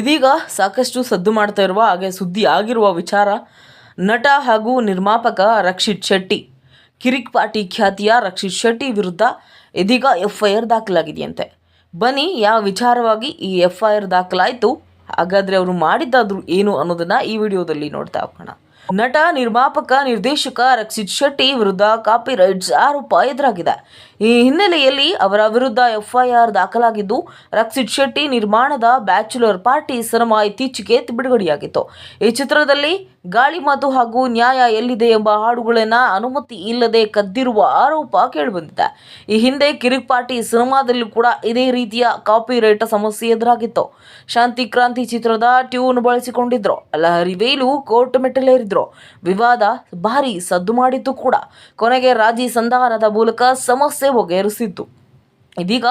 ಇದೀಗ ಸಾಕಷ್ಟು ಸದ್ದು ಮಾಡ್ತಾ ಇರುವ ಹಾಗೆ ಸುದ್ದಿ ಆಗಿರುವ ವಿಚಾರ, ನಟ ಹಾಗೂ ನಿರ್ಮಾಪಕ ರಕ್ಷಿತ್ ಶೆಟ್ಟಿ, ಕಿರಿಕ್ ಪಾಟಿ ಖ್ಯಾತಿಯ ರಕ್ಷಿತ್ ಶೆಟ್ಟಿ ವಿರುದ್ಧ ಇದೀಗ ಎಫ್ಐಆರ್ ದಾಖಲಾಗಿದೆಯಂತೆ. ಬನ್ನಿ ಯಾವ ವಿಚಾರವಾಗಿ ಈ ಎಫ್ಐಆರ್ ದಾಖಲಾಯಿತು? ಹಾಗಾದರೆ ಅವರು ಮಾಡಿದ್ದಾದರೂ ಏನು ಅನ್ನೋದನ್ನು ಈ ವಿಡಿಯೋದಲ್ಲಿ ನೋಡ್ತಾ ಹೋಗೋಣ. ನಟ, ನಿರ್ಮಾಪಕ, ನಿರ್ದೇಶಕ ರಕ್ಷಿತ್ ಶೆಟ್ಟಿ ವಿರುದ್ಧ ಕಾಪಿರೈಟ್ಸ್ ಆರೋಪ ಎದುರಾಗಿದೆ. ಈ ಹಿನ್ನೆಲೆಯಲ್ಲಿ ಅವರ ವಿರುದ್ಧ ಎಫ್ಐಆರ್ ದಾಖಲಾಗಿದ್ದು, ರಕ್ಷಿತ್ ಶೆಟ್ಟಿ ನಿರ್ಮಾಣದ ಬ್ಯಾಚುಲರ್ ಪಾರ್ಟಿ ಸಿನಿಮಾ ಇತ್ತೀಚೆಗೆ ಬಿಡುಗಡೆಯಾಗಿತ್ತು ಈ ಚಿತ್ರದಲ್ಲಿ ಗಾಳಿ ಮಾತು ಹಾಗೂ ನ್ಯಾಯ ಎಲ್ಲಿದೆ ಎಂಬ ಹಾಡುಗಳನ್ನ ಅನುಮತಿ ಇಲ್ಲದೆ ಕದ್ದಿರುವ ಆರೋಪ ಕೇಳಿಬಂದಿದೆ. ಈ ಹಿಂದೆ ಕಿರಿಕ್ ಪಾರ್ಟಿ ಸಿನಿಮಾದಲ್ಲೂ ಕೂಡ ಇದೇ ರೀತಿಯ ಕಾಪಿರೈಟ್ ಸಮಸ್ಯೆ ಎದುರಾಗಿತ್ತು. ಶಾಂತಿ ಕ್ರಾಂತಿ ಚಿತ್ರದ ಟ್ಯೂನ್ ಬಳಸಿಕೊಂಡಿದ್ರು. ಅಲ್ಲ ವೇಲು ಕೋರ್ಟ್ ಮೆಟ್ಟಲೇರಿದ್ರು ವಿವಾದ ಭಾರಿ ಸದ್ದು ಮಾಡಿತ್ತು ಕೂಡ. ಕೊನೆಗೆ ರಾಜಿ ಸಂಧಾನದ ಮೂಲಕ ಸಮಸ್ಯೆ ಬಗೆಹರಿಸಿತ್ತು ಇದೀಗ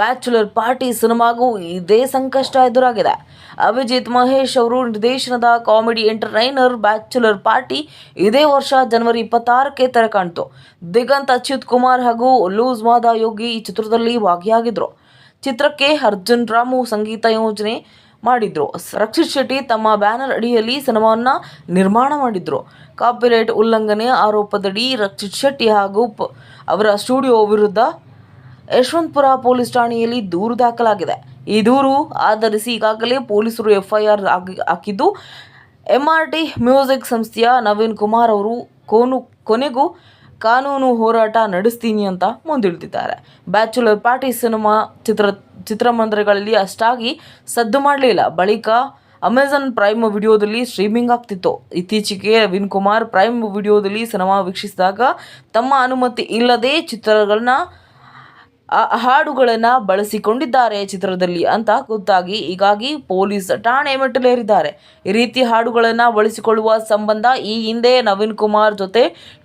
ಬ್ಯಾಚುಲರ್ ಪಾರ್ಟಿ ಸಿನಿಮಾಗೂ ಇದೇ ಸಂಕಷ್ಟ ಎದುರಾಗಿದೆ. ಅಭಿಜಿತ್ ಮಹೇಶ್ ಅವರು ನಿರ್ದೇಶನದ ಕಾಮಿಡಿ ಎಂಟರ್ಟೈನರ್ ಬ್ಯಾಚುಲರ್ ಪಾರ್ಟಿ ಇದೇ ವರ್ಷ ಜನವರಿ ಇಪ್ಪತ್ತಾರಕ್ಕೆ ತೆರೆ ಕಾಣ್ತು. ದಿಗಂತ್ ಅಚ್ಯುತ್ ಕುಮಾರ್ ಹಾಗೂ ಲೂಸ್ ಮಾದ ಯೋಗಿ ಈ ಚಿತ್ರದಲ್ಲಿ ಭಾಗಿಯಾಗಿದ್ರು. ಚಿತ್ರಕ್ಕೆ ಅರ್ಜುನ್ ರಾಮು ಸಂಗೀತ ಯೋಜನೆ ಮಾಡಿದ್ರು. ರಕ್ಷಿತ್ ಶೆಟ್ಟಿ ತಮ್ಮ ಬ್ಯಾನರ್ ಅಡಿಯಲ್ಲಿ ಸಿನಿಮಾವನ್ನ ನಿರ್ಮಾಣ ಮಾಡಿದ್ರು. ಕಾಪಿರೈಟ್ ಉಲ್ಲಂಘನೆ ಆರೋಪದಡಿ ರಕ್ಷಿತ್ ಶೆಟ್ಟಿ ಹಾಗೂ ಅವರ ಸ್ಟುಡಿಯೋ ವಿರುದ್ಧ ಯಶವಂತಪುರ ಪೊಲೀಸ್ ಠಾಣೆಯಲ್ಲಿ ದೂರು ದಾಖಲಾಗಿದೆ. ಈ ದೂರು ಆಧರಿಸಿ ಈಗಾಗಲೇ ಪೊಲೀಸರು ಎಫ್ಐಆರ್ ಹಾಕಿದ್ದು. ಎಂಆರ್ಟಿ ಮ್ಯೂಸಿಕ್ ಸಂಸ್ಥೆಯ ನವೀನ್ ಕುಮಾರ್ ಅವರು ಕೋನು ಕೊನೆಗೂ ಕಾನೂನು ಹೋರಾಟ ನಡೆಸ್ತೀನಿ ಅಂತ ಮುಂದಿಳಿದಿದ್ದಾರೆ. ಬ್ಯಾಚುಲರ್ ಪಾರ್ಟಿ ಸಿನಿಮಾ ಚಿತ್ರ, ಚಿತ್ರಮಂದಿರಗಳಲ್ಲಿ ಅಷ್ಟಾಗಿ ಸದ್ದು ಮಾಡಲಿಲ್ಲ. ಬಳಿಕ ಅಮೆಝಾನ್ ಪ್ರೈಮ್ ವಿಡಿಯೋದಲ್ಲಿ ಸ್ಟ್ರೀಮಿಂಗ್ ಆಗ್ತಿತ್ತು. ಇತ್ತೀಚೆಗೆ ವಿನ್ ಕುಮಾರ್ ಪ್ರೈಮ್ ವಿಡಿಯೋದಲ್ಲಿ ಸಿನಿಮಾ ವೀಕ್ಷಿಸಿದಾಗ ತಮ್ಮ ಅನುಮತಿ ಇಲ್ಲದೆ ಚಿತ್ರಗಳನ್ನ ಹಾಡುಗಳನ್ನು ಬಳಸಿಕೊಂಡಿದ್ದಾರೆ ಚಿತ್ರದಲ್ಲಿ ಅಂತ ಗೊತ್ತಾಗಿ ಹೀಗಾಗಿ ಪೊಲೀಸ್ ಠಾಣೆ ಮೆಟ್ಟಲೇರಿದ್ದಾರೆ. ಈ ರೀತಿ ಹಾಡುಗಳನ್ನು ಬಳಸಿಕೊಳ್ಳುವ ಸಂಬಂಧ ಈ ಹಿಂದೆ ನವೀನ್ ಕುಮಾರ್ ಜೊತೆ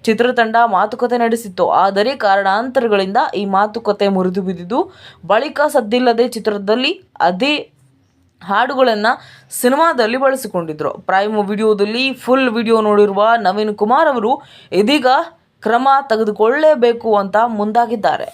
ಚಿತ್ರತಂಡ ಮಾತುಕತೆ ನಡೆಸಿತ್ತು. ಆದರೆ ಕಾರಣಾಂತರಗಳಿಂದ ಈ ಮಾತುಕತೆ ಮುರಿದು ಬಿದ್ದಿದ್ದು, ಬಳಿಕ ಸದ್ದಿಲ್ಲದೆ ಚಿತ್ರದಲ್ಲಿ ಅದೇ ಹಾಡುಗಳನ್ನು ಸಿನಿಮಾದಲ್ಲಿ ಬಳಸಿಕೊಂಡಿದ್ದರು ಪ್ರೈಮ್ ವಿಡಿಯೋದಲ್ಲಿ ಫುಲ್ ವಿಡಿಯೋ ನೋಡಿರುವ ನವೀನ್ ಕುಮಾರ್ ಅವರು ಇದೀಗ ಕ್ರಮ ತೆಗೆದುಕೊಳ್ಳಲೇಬೇಕು ಅಂತ ಮುಂದಾಗಿದ್ದಾರೆ.